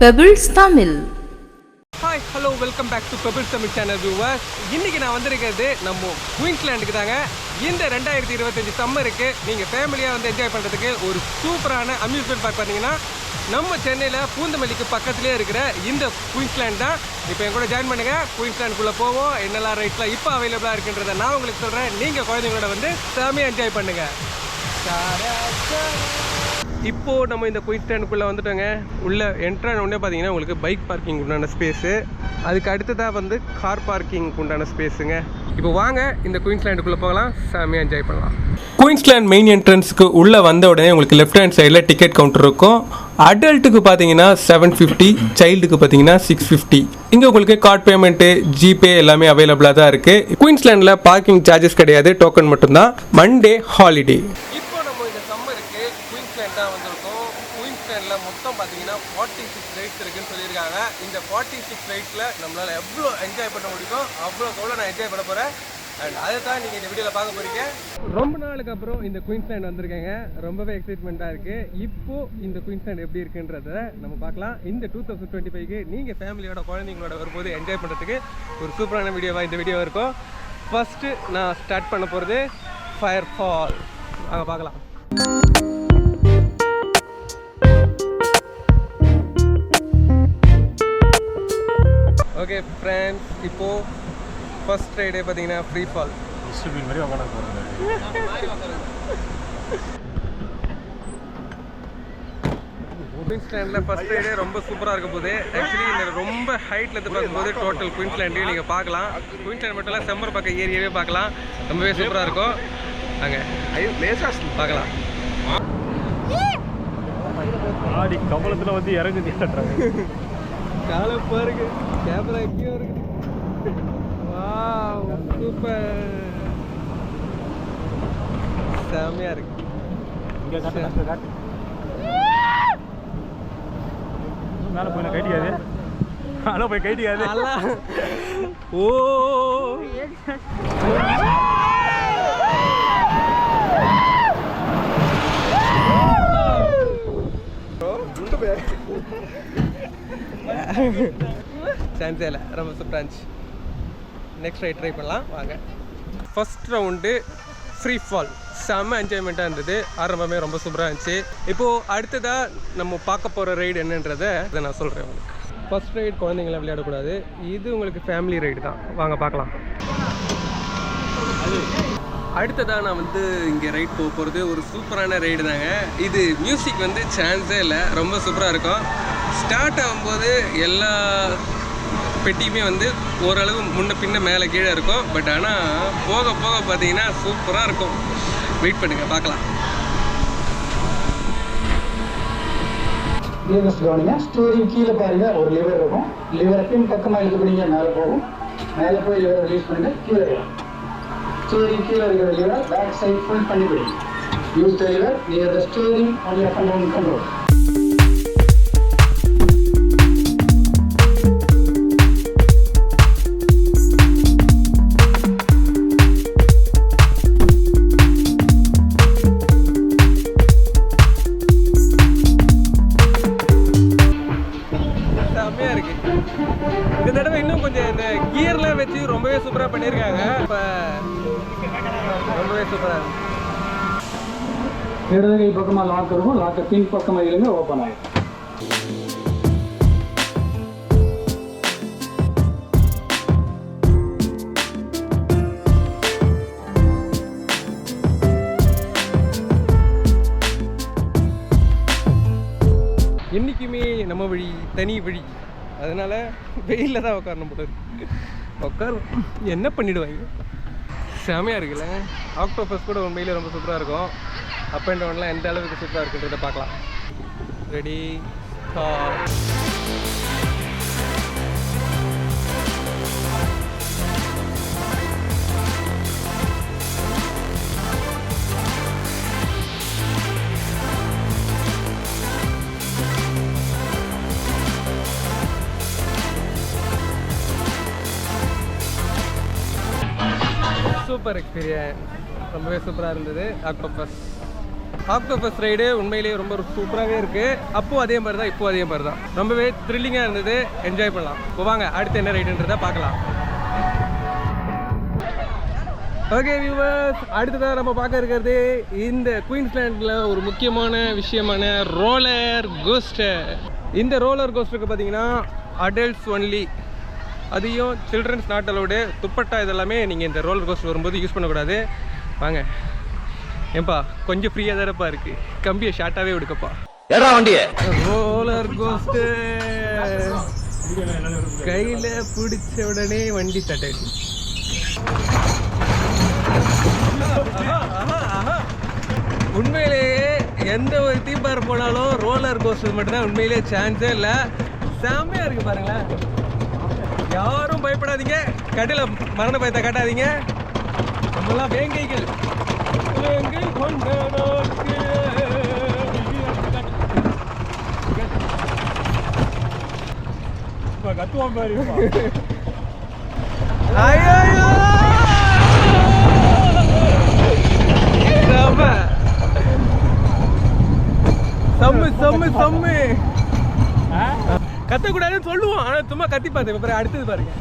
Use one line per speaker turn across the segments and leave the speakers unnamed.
Pebbles Tamil
hi hello welcome back to Pebble Tamil channel viewers இன்னைக்கு நான் வந்திருக்கிறது நம்ம குயின்ஸ்லாண்டுக்கு தாங்க. இந்த ரெண்டாயிரத்தி இருபத்தஞ்சி சம்மருக்கு நீங்கள் ஃபேமிலியாக வந்து என்ஜாய் பண்ணுறதுக்கு ஒரு சூப்பரான அம்யூஸ்மெண்ட் பார்க் பார்த்தீங்கன்னா நம்ம சென்னையில் பூந்தமல்லிக்கு பக்கத்துலேயே இருக்கிற இந்த குயின்ஸ்லாண்ட் தான். இப்போ என் கூட ஜாயின் பண்ணுங்கள் குயின்ஸ்லாண்டுக்குள்ளே போவோம். என்னெல்லாம் ரைட்ஸ்லாம் இப்போ அவைலபிளாக இருக்குன்றதை நான் உங்களுக்கு சொல்கிறேன் நீங்கள் குழந்தைங்களோட வந்து செமையாக என்ஜாய் பண்ணுங்கள் இப்போ நம்ம இந்த குயின்ஸ்டாண்டுக்குள்ளே வந்துட்டோங்க. உள்ள என்ட்ரான உடனே பார்த்தீங்கன்னா உங்களுக்கு பைக் பார்க்கிங் உண்டான ஸ்பேஸு அதுக்கு அடுத்ததாக வந்து கார் பார்க்கிங் உண்டான ஸ்பேஸுங்க இப்போ வாங்க இந்த குயின்ஸ்லாண்டுக்குள்ளே போகலாம். செமையாக என்ஜாய் பண்ணலாம். குயின்ஸ்லாண்ட் மெயின் என்ட்ரன்ஸுக்கு உள்ளே வந்த உடனே உங்களுக்கு லெஃப்ட் ஹேண்ட் சைடில் டிக்கெட் கவுண்டர் இருக்கும். அடல்ட்டுக்கு பார்த்தீங்கன்னா செவன் ஃபிஃப்டி சைல்டுக்கு பார்த்தீங்கன்னா சிக்ஸ் ஃபிஃப்டி இங்கே உங்களுக்கு கார்ட் பேமெண்ட்டு ஜிபே எல்லாமே அவைலபிளாக தான் இருக்குது குயின்ஸ்லாண்டில் பார்க்கிங் சார்ஜஸ் கிடையாது டோக்கன் மட்டும்தான். மண்டே ஹாலிடே இப்போ நம்ம இந்த சம்மருக்கு குயின்ஸ்லாண்ட் தான் வந்திருக்கோம் குயின்ஸ்லாண்டில் மொத்தம் பார்த்தீங்கன்னா ஃபார்ட்டி சிக்ஸ் ரைட்ஸ் இருக்குன்னு சொல்லியிருக்காங்க இந்த ஃபார்ட்டி சிக்ஸ் நம்மளால் எவ்வளோ என்ஜாய் பண்ண முடியும் அவ்வளோ எவ்வளோ நான் என்ஜாய் பண்ண போகிறேன் அண்ட் அதை தான் நீங்கள் இந்த வீடியோவில் பார்க்க போகிறீங்க ரொம்ப நாளுக்கு அப்புறம் இந்த குயின்ஸ்லேண்ட் வந்திருக்கேங்க. ரொம்பவே எக்ஸைட்மெண்ட்டாக இருக்குது இப்போ இந்த குயின்ஸ்லேண்ட் எப்படி இருக்குன்றத நம்ம பார்க்கலாம். இந்த டூ தௌசண்ட் டுவெண்ட்டி ஃபைவ்க்கு நீங்கள் ஃபேமிலியோட குழந்தைங்களோட வரும்போது என்ஜாய் பண்ணுறதுக்கு ஒரு சூப்பரான வீடியோவாக இந்த வீடியோ இருக்கும். ஃபஸ்ட்டு நான் ஸ்டார்ட் பண்ண போகிறது ஃபயர் ஃபால் அங்கே பார்க்கலாம். ஓகே ஃப்ரெண்ட்ஸ் இப்போது ஃபர்ஸ்ட் ரைடே பார்த்தீங்கன்னா ஃப்ரீ ஃபால்
டிஸ்ட்ரிபியூட் மாதிரி உட்காந்து போகிறது
குயின்ஸ்லாண்டில் ஃபர்ஸ்ட் ரைடே ரொம்ப சூப்பராக இருக்க போகுது. ஆக்சுவலி இந்த ரொம்ப ஹைட்ல இருந்து பார்க்கும்போது டோட்டல் குயின்ஸ்லாண்டையும் நீங்கள் பார்க்கலாம். குயின்ஸ்லாண்ட் மட்டும் இல்லை செம்மர் பக்கம் ஏரியாவே பார்க்கலாம். ரொம்பவே சூப்பராக இருக்கும். அங்கே பார்க்கலாம்.
ஆடி கமலத்தில் வந்து இறங்கு நீட்டுறாங்க
காலை பாருங்க. கேமரா எங்கேயோ இருக்குது. வாவ் சூப்பர் செம்மையாக இருக்கு.
இங்கே காட்டு காட்டு காட்டு. மேலே போய் கைட்டிக்காது மேலே போய் கைட்டிக்காது
நல்லா. ஓ. சான்ஸே இல்லை. ரொம்ப சூப்பராக இருந்துச்சு. நெக்ஸ்ட் ரைட் ட்ரை பண்ணலாம். வாங்க. ஃபஸ்ட் ரவுண்டு ஃப்ரீ ஃபால் செம்ம என்ஜாய்மெண்ட்டாக இருந்தது. ஆரம்பமே ரொம்ப சூப்பராக இருந்துச்சு. இப்போது அடுத்ததாக நம்ம பார்க்க போகிற ரைடு என்னன்றதை அதை நான் சொல்கிறேன் உங்களுக்கு. ஃபர்ஸ்ட் ரைடு குழந்தைங்கள விளையாடக்கூடாது. இது உங்களுக்கு ஃபேமிலி ரைடு தான். வாங்க பார்க்கலாம். அடுத்ததாக நான் வந்து இங்கே ரைட் போக போகிறது ஒரு சூப்பரான ரைடு தாங்க. இது மியூசிக் வந்து சான்ஸே இல்லை. ரொம்ப சூப்பராக இருக்கும். ஸ்டார்ட் ஆகும்போது எல்லா பெட்டியுமே வந்து ஓரளவு முன்ன பின்ன மேலே கீழே இருக்கும். பட் ஆனால் போக போக பார்த்தீங்கன்னா சூப்பராக இருக்கும். வெயிட் பண்ணுங்கள் பார்க்கலாம்.
லிவர்ஸ் கவனிங்க. ஸ்டீரிங் கீழே பாருங்க. ஒரு லிவர் இருக்கும். லிவரை பின் பக்கமாக இழுத்து பிடிங்க மேலே போகும். மேலே போய் லிவரை ரிலீஸ் பண்ணுங்க கீழே ஸ்டோரிங் ஸ்டீரிங் கீழே இருக்கிற லிவரை பேக் சைட் ஃபுல் பண்ணி பிடிங்க. Use the lever near the steering on and control control
ரொம்பவே சூப்பராக இருக்கு
இடது கை பக்கமாக லாக் இருக்கும். லாக்கை பின் பக்கமாக இழுங்க ஓப்பன் ஆகிடும்
என்றைக்குமே நம்ம வழி தனி வழி. அதனால வெயிலில் தான் உட்காரணும் போல இருக்கு. உட்காரும் என்ன பண்ணிடுவாங்க? செமையாக இருக்குல்ல. ஆக்டோபஸ் கூட உண்மையிலே ரொம்ப சூப்பராக இருக்கும். அப் அண்ட் டவுன்லாம் எந்த அளவுக்கு சூப்பராக இருக்குன்றதை பார்க்கலாம். Ready super experience. ரொம்பவே சூப்பராக இருந்தது. ஆக்டோபஸ் ஆக்டோபஸ் ரைடு உண்மையிலேயே ரொம்ப சூப்பராகவே இருக்குது அப்போ அதே மாதிரி தான் இப்போ அதே மாதிரி தான். ரொம்பவே த்ரில்லிங்காக இருந்தது. என்ஜாய் பண்ணலாம். இப்போ வாங்க அடுத்து என்ன ரைடுன்றதை பார்க்கலாம். ஓகே வியூவர்ஸ் அடுத்ததாக நம்ம பார்க்க இருக்கிறது இந்த குயின்ஸ்லாண்டில் ஒரு முக்கியமான விஷயமான ரோலர் கோஸ்டர் இந்த ரோலர் கோஸ்டருக்கு பார்த்தீங்கன்னா அடல்ட்ஸ் ஒன்லி அதையும் சில்ட்ரன்ஸ் நாட் அலோடு துப்பட்டா இதெல்லாமே நீங்கள் இந்த ரோலர் கோஸ்டர் வரும்போது யூஸ் பண்ணக்கூடாது. வாங்க. ஏன்பா கொஞ்சம் ஃப்ரீயாக தானப்பா இருக்குது கம்பியை ஷார்ட்டாகவே விடுக்கப்பா.
ஏடா வண்டிய?
ரோலர் கோஸ்டர் கையில் பிடிச்ச உடனே வண்டி ஆயிடுச்சு. உண்மையிலேயே எந்த ஒரு தீம் பார்க் போனாலும் ரோலர் கோஸ்டர் மட்டும்தான் உண்மையிலேயே சான்ஸே இல்லை. செம்மையா இருக்கு பாருங்களேன். யாரும் பயப்படாதீங்க. கடையில் மரண பயத்தை காட்டாதீங்க. நம்மளாம் வேங்கைகள். வேங்கை கொண்ட
கத்துவான் பாரு
செம்மு செம்மு செம்மு. கத்தக்கூடாதுன்னு சொல்லுவோம். ஆனால் சும்மா கத்தி பார்த்தேன் பாரு அடுத்தது பாருங்க.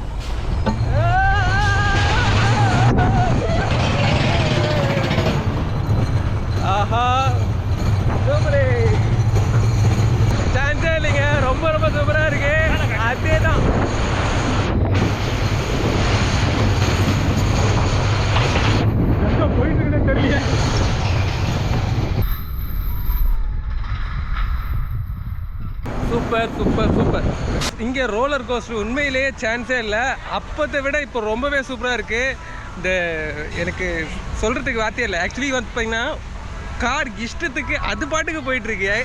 ஆஹா. சூப்பரே. சான்ஸே இல்லைங்க. ரொம்ப ரொம்ப சூப்பராக இருக்கு. அதே தான்
போயிட்டு தெரியல
சூப்பர் சூப்பர். இங்கே ரோலர் கோஸ்டர் உண்மையிலேயே சான்ஸே இல்லை. அப்போத்தை விட இப்போ ரொம்பவே சூப்பராக இருக்குது இந்த எனக்கு சொல்கிறதுக்கு வார்த்தையே இல்லை. ஆக்சுவலி வந்து பார்த்தீங்கன்னா கார் இஷ்டத்துக்கு அது பாட்டுக்கு போயிட்டுருக்கு.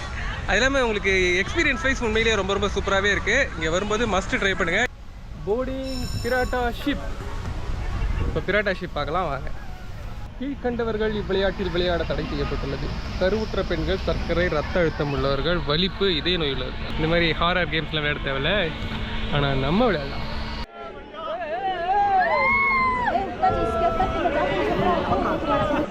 அது இல்லாமல் உங்களுக்கு எக்ஸ்பீரியன்ஸ் வைஸ் உண்மையிலேயே ரொம்ப ரொம்ப சூப்பராகவே இருக்குது இங்கே வரும்போது மஸ்ட் ட்ரை பண்ணுங்கள் போர்டிங் பிராட்டா ஷிப் இப்போ பிராட்டா ஷிப் பார்க்கலாம் வாங்க. கீழ்கண்டவர்கள் இவ்விளையாட்டில் விளையாட தடை செய்யப்பட்டுள்ளது கருவுற்ற பெண்கள் சர்க்கரை ரத்த அழுத்தம் உள்ளவர்கள் வலிப்பு இதய நோய் இந்த மாதிரி ஹாரர் கேம்ஸ்லாம் விளையாட தேவையில்ல ஆனால் நம்ம விளையாடலாம் ஆ,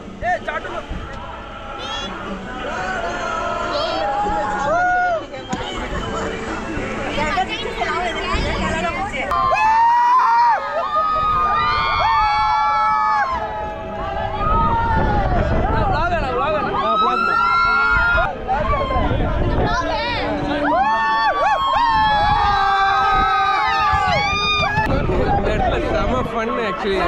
ஃபன் ஆக்சுவலி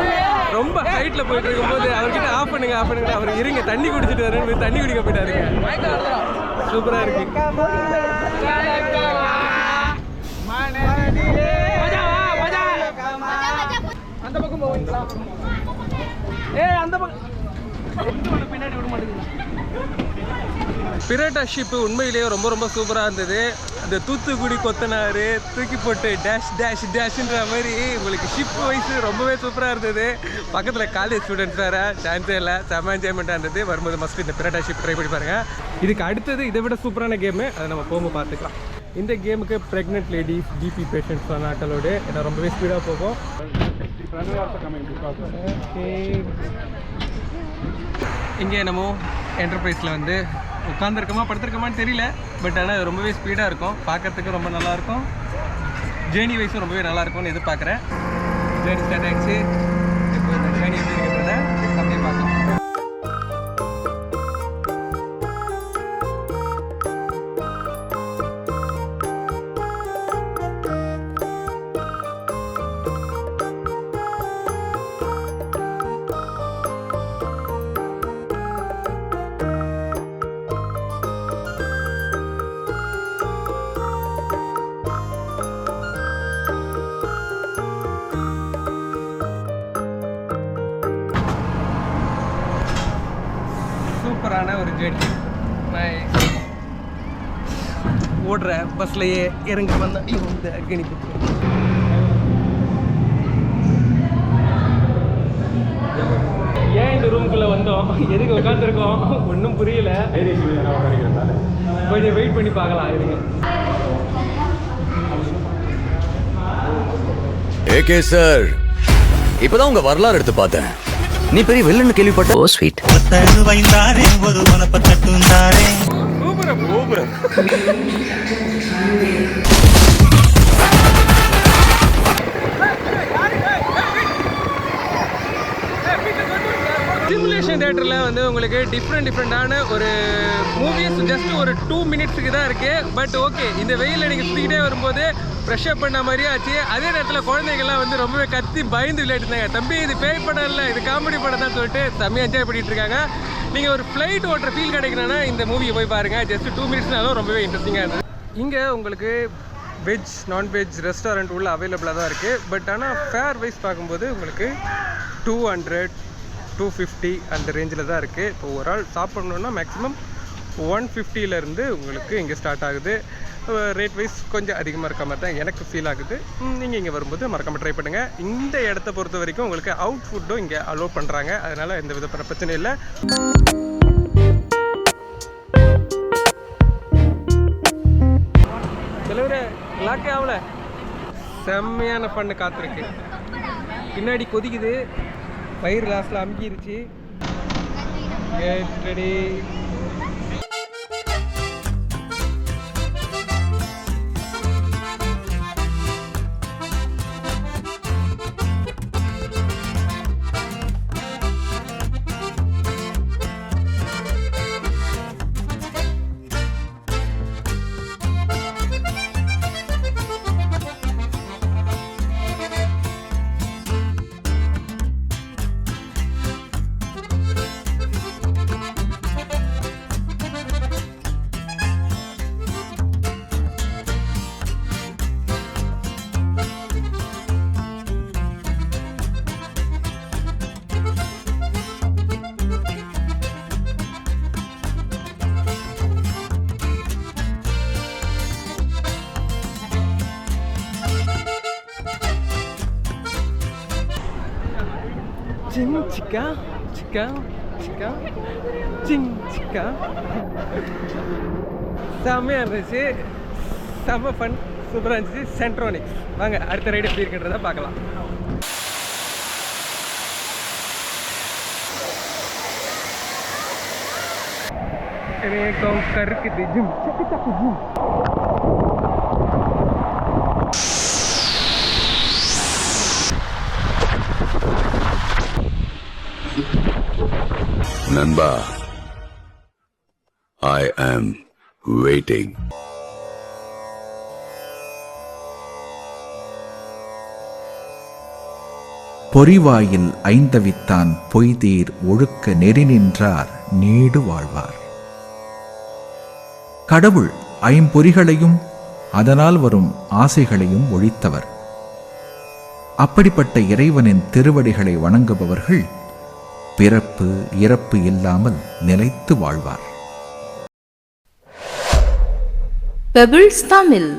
ரொம்ப ஹைட்ல போயிட்டு இருக்கும்போது அவர்கிட்ட ஆஃப் பண்ணுங்க ஆஃப் பண்ணுங்க. அவர் இருங்க தண்ணி குடிச்சிட்டு வரேன் போய் தண்ணி குடிக்க போயிட்டாருங்க. சூப்பரா இருக்கு. ஏ அந்த பக்கம் விட மாட்டேங்குது பிராட்டா ஷிப்பு உண்மையிலேயே ரொம்ப ரொம்ப சூப்பராக இருந்தது. இந்த தூத்துக்குடி கொத்தனார் தூக்கி போட்டு டேஷ் டேஷ் டேஷ்ன்ற மாதிரி உங்களுக்கு ஷிப் வைஸ் ரொம்பவே சூப்பராக இருந்தது. பக்கத்தில் காலேஜ் ஸ்டூடெண்ட்ஸ் வேறு டான்ஸே இல்லை செம்ம என்ஜாய்மெண்ட்டாக இருந்தது. வரும்போது மஸ்ட் இந்த பிராட்டா ஷிப் ட்ரை பண்ணி பாருங்கள் இதுக்கு அடுத்தது இதை விட சூப்பரான கேமு அதை நம்ம போகும்போது பார்த்துக்கலாம். இந்த கேமுக்கு ப்ரெக்னென்ட் லேடிஸ் பிபி பேஷண்ட்ஸ் நாட்களோடு ஏன்னா ரொம்பவே ஸ்பீடாக போகும். இங்கே என்னமோ என்டர்பிரைஸில் வந்து உட்காந்துருக்கோமா படுத்திருக்கோமான்னு தெரியல. பட் ஆனால் ரொம்பவே ஸ்பீடாக இருக்கும். பார்க்கறதுக்கு ரொம்ப நல்லா இருக்கும். ஜேர்னி வைஸும் ரொம்பவே நல்லாயிருக்கும்னு எதிர்பார்க்குறேன். ஜேர்னி ஸ்டார்ட் ஆகிடுச்சு ஓடுற பஸ்லையே இறங்கி வந்தா இந்த அக்னி ஏன் இந்த ரூம்குள்ளே வந்தோம்? எதுக்கு உட்காந்துருக்கோம் ஒன்றும் புரியல. கொஞ்சம் வெயிட் பண்ணி பார்க்கலாம் இருங்க.
ஏகே சார் இப்பதான் உங்க வரலாறு எடுத்து பார்த்தேன். நீ பெரிய வில்லன்னு கேள்விப்பட்ட ஓ ஸ்வீட்
பத்தனு வைந்தாரே ஒரு மனப்பத்தட்டுந்தாரே
சூப்பர் சிமுலேஷன் தேட்டரில் வந்து உங்களுக்கு டிஃப்ரெண்ட் டிஃப்ரெண்டான ஒரு மூவிஸ் ஜஸ்ட் ஒரு டூ மினிட்ஸுக்கு தான் இருக்குது பட் ஓகே இந்த வெயிலில் நீங்கள் சுற்றிக்கிட்டே வரும்போது ஃப்ரெஷ் அப் பண்ண மாதிரியே ஆச்சு. அதே நேரத்தில் குழந்தைங்கள்லாம் வந்து ரொம்பவே கத்தி பயந்து விளையாட்டுருந்தாங்க தம்பி இது பேய் படம் இல்லை இது காமெடி படம் தான் சொல்லிட்டு செம்மையாக என்ஜாய் பண்ணிகிட்டு இருக்காங்க. நீங்கள் ஒரு ஃப்ளைட் ஓட்டுற ஃபீல் கிடைக்கணும்னா இந்த மூவியை போய் பாருங்கள் ஜஸ்ட் டூ மினிட்ஸ்னாலும் ரொம்பவே இன்ட்ரெஸ்டிங்காக இருந்தது இங்கே உங்களுக்கு வெஜ் நான்வெஜ் ரெஸ்டாரண்ட் உள்ள அவைலபிளாக தான் இருக்குது பட் ஆனால் ஃபேர் வைஸ் பார்க்கும்போது உங்களுக்கு டூ ஹண்ட்ரட் டூ ஃபிஃப்டி அந்த ரேஞ்சில் தான் இருக்குது இப்போ ஒரு ஆள் சாப்பிட்ணுன்னா மேக்ஸிமம் ஒன் ஃபிஃப்டியிலேருந்து உங்களுக்கு இங்கே ஸ்டார்ட் ஆகுது. ரேட் வைஸ் கொஞ்சம் அதிகமாக இருக்க மாதிரி தான் எனக்கு ஃபீல் ஆகுது. நீங்கள் இங்கே வரும்போது மறக்காமல் ட்ரை பண்ணுங்கள் இந்த இடத்த பொறுத்த வரைக்கும் உங்களுக்கு அவுட் ஃபுட்டும் இங்கே அலோவ் பண்ணுறாங்க அதனால் எந்த வித பிரச்சனையும் இல்லை. தலைவரே லாக்கே ஆகல செம்மையான பண்ணு காத்திருக்கு. பின்னாடி கொதிக்குது. பயிர் லாஸ்ட்ல அமுக்கிருச்சு. Get ready. சிங் சிக்கா சிக்கா சிக்கா சிக்கா செம்மையாக இருந்துச்சு. செம்ம ஃபன் சூப்பராக இருந்துச்சு. சென்ட்ரோனிக்ஸ் வாங்க அடுத்த ரைடு எப்படி இருக்குன்றத பார்க்கலாம். ரேகம் கருக்கு ஜிம். ஜிம்.
நண்பா ஐ ஆம் வெயிட்டிங்
பொறிவாயில் ஐந்தவித்தான் பொய்தீர் ஒழுக்க நெறி நின்றார் நீடு வாழ்வார். கடவுள் ஐம்பொறிகளையும் அதனால் வரும் ஆசைகளையும் ஒழித்தவர். அப்படிப்பட்ட இறைவனின் திருவடிகளை வணங்குபவர்கள் பிறப்பு இறப்பு இல்லாமல் நிலைத்து வாழ்வார்.
பெபிள்ஸ் தமிழ்